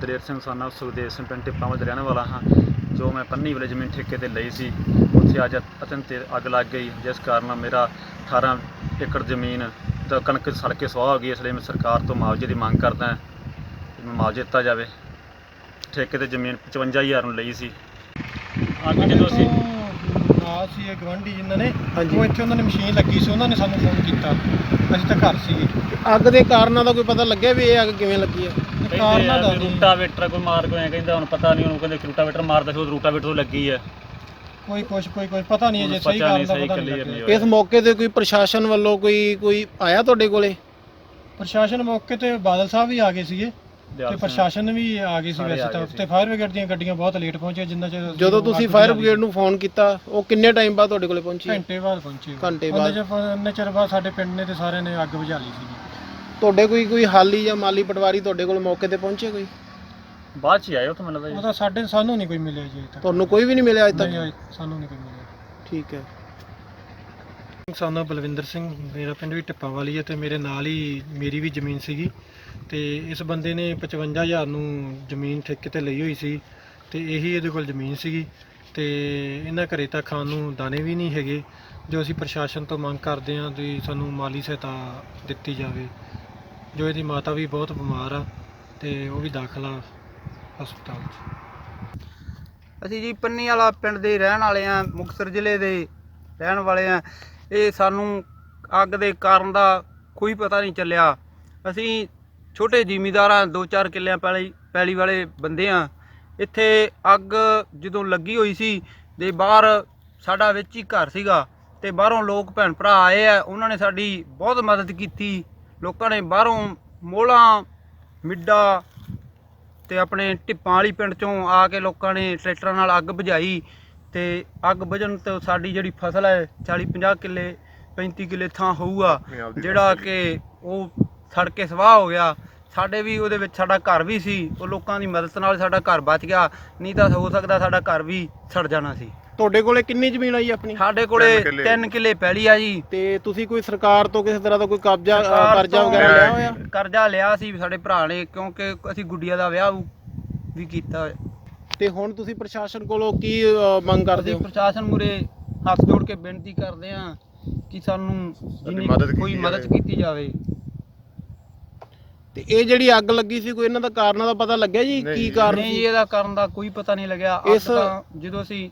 ਦਲੇਰ ਸਿੰਘ ਸਾਨਾ, ਸੁਖਦੇਵ ਸਿੰਘ ਪਿੰਡ ਟਿੱਪਾਂ ਵਿੱਚ ਰਹਿਣ ਵਾਲਾ ਹਾਂ, ਜੋ ਮੈਂ ਪੰਨੀ ਵਾਲੇ ਜ਼ਮੀਨ ਠੇਕੇ ਤੇ ਲਈ ਸੀ। ਉੱਥੇ ਅੱਜ ਅਤਨ ਤੇ ਅੱਗ ਲੱਗ ਗਈ, ਜਿਸ ਕਾਰਨ ਮੇਰਾ 18 ਏਕੜ ਜ਼ਮੀਨ ਦਾ ਕਣਕ ਸੜ ਕੇ ਸੁਆਹ ਹੋ ਗਈ, ਇਸ ਲਈ ਮੈਂ ਸਰਕਾਰ ਤੋਂ ਮੁਆਵਜ਼ੇ ਦੀ ਮੰਗ ਕਰਦਾ ਹਾਂ ਮੈਨੂੰ ਮੁਆਵਜ਼ਾ ਦਿੱਤਾ ਜਾਵੇ। ਠੇਕੇ ਤੇ ਜ਼ਮੀਨ 55000 ਨੂੰ ਲਈ ਸੀ। ਅੱਗ ਜਦੋਂ ਅਸੀਂ ਨਾਲ ਸੀ ਇਹ ਗਵੰਡੀ ਜਿਨ੍ਹਾਂ ਨੇ ਹਾਂਜੀ। ਉਹ ਇੱਥੇ ਉਹਨਾਂ ਨੇ ਮਸ਼ੀਨ ਲੱਗੀ ਸੀ ਉਹਨਾਂ ਨੇ ਸਾਨੂੰ ਫੋਨ ਕੀਤਾ। ਅਸੀਂ ਤਾਂ ਘਰ ਸੀਗੇ। ਅੱਗ ਦੇ ਕਾਰਨਾਂ ਦਾ ਕੋਈ ਪਤਾ ਲੱਗਿਆ ਵੀ ਇਹ ਅੱਗ ਕਿਵੇਂ ਲੱਗੀ ਹੈ? ਕਾਰਨਾਂ ਦਾ ਨਹੀਂ। ਰੂਟਾਵੇਟਰ ਕੋਈ ਮਾਰ ਕੋਈ ਐਂ ਕਹਿੰਦਾ ਹੁਣ ਪਤਾ ਨਹੀਂ ਉਹਨੂੰ ਕਹਿੰਦੇ ਰੂਟਾਵੇਟਰ ਮਾਰਦਾ ਸੀ ਉਹ ਰੂਟਾਵੇਟਰ ਤੋਂ ਲੱਗੀ ਹੈ ਕੋਈ ਕੁਛ ਕੋਈ ਕੋਈ ਪਤਾ ਨਹੀਂ ਹੈ ਜੇ ਪਤਾ ਸਹੀ ਨਹੀਂ, ਕਾਰਨ ਦਾ ਸਹੀ ਪਤਾ ਨਹੀਂ clear ਨਹੀਂ ਲੱਗਿਆ। ਹੋਇਆ। ਇਸ ਮੌਕੇ ਤੇ ਕੋਈ ਪ੍ਰਸ਼ਾਸਨ ਵੱਲੋਂ ਕੋਈ ਕੋਈ ਆਇਆ ਤੁਹਾਡੇ ਕੋਲੇ? ਪ੍ਰਸ਼ਾਸਨ ਮੌਕੇ ਤੇ ਬਾਦਲ ਸਾਹਿਬ ਵੀ ਆ ਗਏ ਸੀਗੇ। ਤੇ ਪ੍ਰਸ਼ਾਸਨ ਵੀ ਆ ਗਏ ਸੀ ਵੈਸੇ ਤਾਂ ਸੀ। ਤੇ ਫਾਇਰ ਬ੍ਰਿਗੇਡ ਦੀਆਂ ਗੱਡੀਆਂ ਬਹੁਤ ਲੇਟ ਪਹੁੰਚੀਆਂ ਜਿੰਨਾ ਚਿਰ ਜਦੋਂ ਤੁਸੀਂ ਫਾਇਰ। ਬ੍ਰਿਗੇਡ ਨੂੰ ਫੋਨ ਕੀਤਾ ਉਹ ਕਿੰਨੇ ਟਾਈਮ ਬਾਅਦ ਤੁਹਾਡੇ ਕੋਲੇ ਪਹੁੰਚੀ? ਘੰਟੇ ਬਾਅਦ ਪਹੁੰਚੀ। ਘੰਟੇ ਬਾਅਦ। ਉਹਨੇ ਚਿਰ ਬਾਅਦ ਸਾਡੇ ਪਿੰਡ ਨੇ ਤੇ ਸਾਰਿਆਂ ਨੇ ਅੱਗ ਬੁਝਾ ਲਈ ਸੀਗੀ ਤੁਹਾਡੇ ਕੋਈ ਕੋਈ ਹਾਲੀ ਜਾਂ ਮਾਲੀ ਪਟਵਾਰੀ ਤੁਹਾਡੇ ਕੋਲ ਮੌਕੇ ਤੇ ਪਹੁੰਚੇ ਕੋਈ ਬਾਅਦ ਚ ਉਹ ਤਾਂ ਮੈਨੂੰ ਉਹ ਤਾਂ ਸਾਡੇ ਸਾਨੂੰ ਨਹੀਂ ਕੋਈ ਮਿਲਿਆ ਜੀ ਤੱਕ ਤੁਹਾਨੂੰ ਕੋਈ ਵੀ ਨਹੀਂ ਮਿਲਿਆ ਅਜੇ ਨਹੀਂ, ਤੱਕ ਸਾਨੂੰ ਨਹੀਂ ਕੋਈ ਮਿਲਿਆ ਠੀਕ ਹੈ ਸਾਨਾ ਬਲਵਿੰਦਰ ਸਿੰਘ ਮੇਰਾ ਪਿੰਡ ਵੀ ਟਿੱਪਾਂ ਵਾਲੀ ਹੈ ਤੇ ਮੇਰੇ ਨਾਲ ਹੀ ਮੇਰੀ ਵੀ ਜ਼ਮੀਨ ਸੀਗੀ ਤੇ ਇਸ ਬੰਦੇ ਨੇ 55000 ਨੂੰ ਜ਼ਮੀਨ ਠੇਕੇ ਤੇ ਲਈ ਹੋਈ ਸੀ ਤੇ ਇਹੀ ਇਹਦੇ ਕੋਲ ਜ਼ਮੀਨ ਸੀਗੀ ਤੇ ਇਹਨਾਂ ਘਰੇ ਤਾਂ ਖਾਣ ਨੂੰ ਦਾਣੇ ਵੀ ਨਹੀਂ ਹੈਗੇ। ਜੋ ਅਸੀਂ ਪ੍ਰਸ਼ਾਸਨ ਤੋਂ ਮੰਗ ਕਰਦੇ ਹਾਂ ਵੀ ਸਾਨੂੰ ਮਾਲੀ ਸਹਾਇਤਾ ਦਿੱਤੀ ਜਾਵੇ। ਜੋ ਇਹਦੀ ਮਾਤਾ ਵੀ ਬਹੁਤ ਬਿਮਾਰ ਆ ਤੇ ਉਹ ਵੀ ਦਾਖਲ ਆ ਹਸਪਤਾਲ 'ਚ। ਅਸੀਂ ਜੀ ਪੰਨੀ ਵਾਲਾ ਪਿੰਡ ਦੇ ਰਹਿਣ ਵਾਲੇ ਆ ਮੁਕਤਸਰ ਜ਼ਿਲ੍ਹੇ ਦੇ ਰਹਿਣ ਵਾਲੇ ਆ ਇਹ ਸਾਨੂੰ ਅੱਗ ਦੇ ਕਾਰਨ ਦਾ ਕੋਈ ਪਤਾ ਨਹੀਂ ਚੱਲਿਆ। ਅਸੀਂ ਛੋਟੇ ਜ਼ਿਮੀਦਾਰਾਂ ਦੋ ਚਾਰ ਕਿੱਲਿਆਂ ਪੈਲੀ ਪੈਲੀ ਵਾਲੇ ਬੰਦੇ ਆ। ਇੱਥੇ ਅੱਗ ਜਦੋਂ ਲੱਗੀ ਹੋਈ ਸੀ ਦੇ ਬਾਹਰ ਸਾਡਾ ਵਿੱਚ ਹੀ ਘਰ ਸੀਗਾ ਤੇ ਬਾਹਰੋਂ ਲੋਕ ਭੈਣ ਭਰਾ ਆਏ ਆ। ਉਹਨਾਂ ਨੇ ਸਾਡੀ ਬਹੁਤ ਮਦਦ ਕੀਤੀ। ਲੋਕਾਂ ਨੇ ਬਾਹਰੋਂ ਮੋਲਾਂ ਮਿੱਡਾ ਤੇ ਆਪਣੇ ਢਿੱਪਾਂ ਵਾਲੀ ਪਿੰਡ ਚੋਂ ਆ ਕੇ ਲੋਕਾਂ ਨੇ ਟਰੈਕਟਰਾਂ ਨਾਲ ਅੱਗ ਬੁਝਾਈ ਤੇ ਅੱਗ ਬੁਝਣ ਤੋਂ ਸਾਡੀ ਜਿਹੜੀ ਫਸਲ ਹੈ 40 50 ਕਿੱਲੇ 35 ਕਿੱਲੇ ਥਾਂ ਹੋਊਗਾ ਜਿਹੜਾ ਕਿ ਉਹ ਸੜ ਕੇ ਸਵਾਹ ਹੋ ਗਿਆ। ਸਾਡੇ ਵੀ ਉਹਦੇ ਵਿੱਚ ਸਾਡਾ ਘਰ ਵੀ ਸੀ ਉਹ ਲੋਕਾਂ ਦੀ ਮਦਦ ਨਾਲ ਸਾਡਾ ਘਰ ਬਚ ਗਿਆ ਨਹੀਂ ਤਾਂ ਹੋ ਸਕਦਾ ਸਾਡਾ ਘਰ ਵੀ ਸੜ ਜਾਣਾ ਸੀ। ਤੁਹਾਡੇ ਕੋਲੇ ਕਿੰਨੀ ਜ਼ਮੀਨ ਆਈ ਆਪਣੀ? ਸਾਡੇ ਕੋਲੇ 3 ਕਿੱਲੇ। ਪੈਲੀ ਆ ਜੀ। ਤੇ ਤੁਸੀਂ ਕੋਈ ਸਰਕਾਰ ਤੋਂ ਕਿਸੇ ਤਰ੍ਹਾਂ ਦਾ ਕੋਈ ਕਬਜ਼ਾ ਅ, ਸਰਕਾਰ ਕਰਜ਼ਾ ਤੋਂ ਵਗੈਰਾ ਲਿਆ ਹੋਇਆ? ਕਰਜ਼ਾ ਲਿਆ ਸੀ ਸਾਡੇ ਭਰਾ ਨੇ ਕਿਉਂਕਿ ਅਸੀਂ ਗੁੱਡੀਆ ਦਾ ਵਿਆਹ ਵੀ ਕੀਤਾ। ਹੋਇਆ ਤੇ ਹੁਣ ਤੁਸੀਂ ਪ੍ਰਸ਼ਾਸਨ ਕੋਲੋਂ ਕੀ ਅ, ਮੰਗ ਕਰਦੇ ਅਸੀਂ ਹੋ ਪ੍ਰਸ਼ਾਸਨ ਮੂਰੇ ਹੱਥ ਜੋੜ ਕੇ ਬੇਨਤੀ ਕਰਦੇ ਹਾਂ ਕਿ ਸਾਨੂੰ ਜਿੰਨੀ ਮਦਦ ਕੋਈ ਮਦਦ ਜਾਵੇ। ਕੀਤੀ ਜਾਵੇ। ਤੇ ਇਹ ਜਿਹੜੀ ਅੱਗ ਲੱਗੀ ਸੀ ਕੋਈ ਇਹਨਾਂ ਦਾ ਕਾਰਨਾਂ ਦਾ ਪਤਾ ਲੱਗਿਆ ਜੀ? ਕੀ ਜੀ, ਕਾਰਨ ਨਹੀਂ ਸੀ? ਇਹਦਾ ਕਾਰਨ ਦਾ ਕੋਈ ਪਤਾ ਨਹੀਂ ਲੱਗਿਆ। ਅੱਗ ਇਸ- ਤਾਂ ਜਦੋਂ ਅਸੀਂ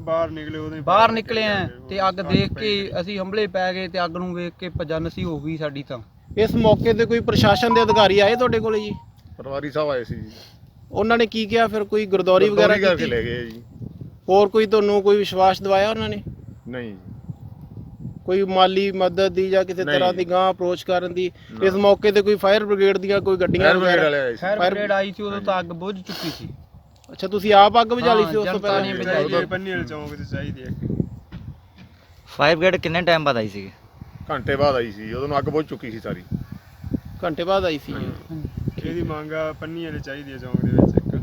ਬਾਹਰ ਨਿਕਲੇ ਉਹਦੇ ਬਾਹਰ ਨਿਕਲੇ ਆ ਤੇ ਅੱਗ ਦੇਖ ਕੇ ਅਸੀਂ ਹੰਭਲੇ ਪੈ ਗਏ ਤੇ ਅੱਗ ਨੂੰ ਵੇਖ ਕੇ ਭੱਜਾ ਨਸੀ ਹੋ ਗਈ ਸਾਡੀ ਤਾਂ। ਇਸ ਮੌਕੇ ਤੇ ਕੋਈ ਪ੍ਰਸ਼ਾਸਨ ਦੇ ਅਧਿਕਾਰੀ ਆਏ ਤੁਹਾਡੇ ਕੋਲੇ ਜੀ? ਪਟਵਾਰੀ ਸਾਹਿਬ ਆਏ ਸੀ ਜੀ। ਉਹਨਾਂ ਨੇ ਕੀ ਕਿਹਾ? ਫਿਰ ਕੋਈ ਗੁਰਦੌਰੀ ਵਗੈਰਾ ਕਰਕੇ ਕੀਤੀ? ਲੈ ਗਏ ਜੀ। ਹੋਰ ਕੋਈ ਤੁਹਾਨੂੰ ਕੋਈ ਵਿਸ਼ਵਾਸ ਦਿਵਾਇਆ ਉਹਨਾਂ ਨੇ? ਨਹੀਂ ਕੋਈ ਮਾਲੀ ਮਦਦ ਦੀ ਜਾਂ ਕਿਸੇ ਨਹੀਂ। ਤਰ੍ਹਾਂ ਦੀ ਗਾਂ ਅਪਰੋਚ ਕਰਨ ਦੀ। ਇਸ ਮੌਕੇ ਤੇ ਕੋਈ ਫਾਇਰ ਬ੍ਰਿਗੇਡ ਦੀਆਂ ਕੋਈ ਗੱਡੀਆਂ ਫਾਇਰ ਬ੍ਰਿਗੇਡ ਵਗੈਰਾ ਵਾਲੇ ਆਏ ਸੀ। ਫਾਇਰ ਬ੍ਰਿਗੇਡ ਆਈ ਸੀ ਉਦੋਂ ਤਾਂ ਅੱਗ ਬੁਝ ਚੁੱਕੀ ਸੀ। ਅੱਛਾ ਤੁਸੀਂ ਆਪ ਅੱਗ ਬੁਝਾ ਲਈ ਸੀ ਉਸ ਤੋਂ ਪਹਿਲਾਂ? ਬੁਝਾਈ। ਪੰਨੀ ਵਾਲੇ ਚੌਂਕ ਤੇ ਚਾਹੀਦੀ ਹੈ। ਫਾਇਰ ਬ੍ਰਿਗੇਡ ਕਿੰਨੇ ਟਾਈਮ ਬਾਅਦ ਆਈ ਸੀਗੀ? ਘੰਟੇ ਬਾਅਦ ਆਈ ਸੀ ਉਦੋਂ ਨੂੰ ਅੱਗ ਬਹੁਤ ਚੁੱਕੀ ਸੀ ਸਾਰੀ। ਘੰਟੇ ਬਾਅਦ ਆਈ ਸੀ। ਇਹਦੀ ਮੰਗ ਆ ਪੰਨੀ ਵਾਲੇ ਚਾਹੀਦੀ ਹੈ ਚੌਂਕ ਦੇ ਵਿੱਚ ਇੱਕ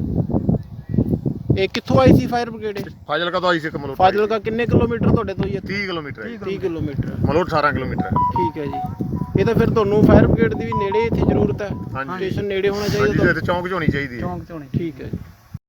ਇਹ ਕਿੱਥੋਂ ਆਈ ਸੀ ਫਾਇਰ ਬ੍ਰਿਗੇਡ ਇਹ? ਫਾਜ਼ਿਲਕਾ ਤੋਂ ਆਈ ਸੀ ਇੱਕ ਮਲੋਟ ਫਾਜ਼ਿਲਕਾ ਕਿੰਨੇ ਕਿਲੋਮੀਟਰ ਤੁਹਾਡੇ ਤੋਂ ਜੀ 30 ਕਿਲੋਮੀਟਰ ਹੈ 30 ਕਿਲੋਮੀਟਰ। ਮਲੋਟ 18 ਕਿਲੋਮੀਟਰ ਹੈ। ਠੀਕ ਹੈ ਜੀ। ਇਹ ਤਾਂ ਫਿਰ ਤੁਹਾਨੂੰ ਫਾਇਰ ਬ੍ਰਿਗੇਡ ਦੀ ਵੀ ਨੇੜੇ ਇੱਥੇ ਜ਼ਰੂਰਤ ਹੈ? ਹਾਂਜੀ। ਸਟੇਸ਼ਨ ਨੇੜੇ ਹੋਣਾ ਚਾਹੀਦਾ ਹਾਂਜੀ ਤੁਹਾਨੂੰ? ਤੇ ਚੌਂਕ 'ਚ ਹੋਣੀ ਚਾਹੀਦੀ ਹੈ। ਚੌਂਕ ਚੋਣੀ ਠੀਕ ਹੈ ਜੀ।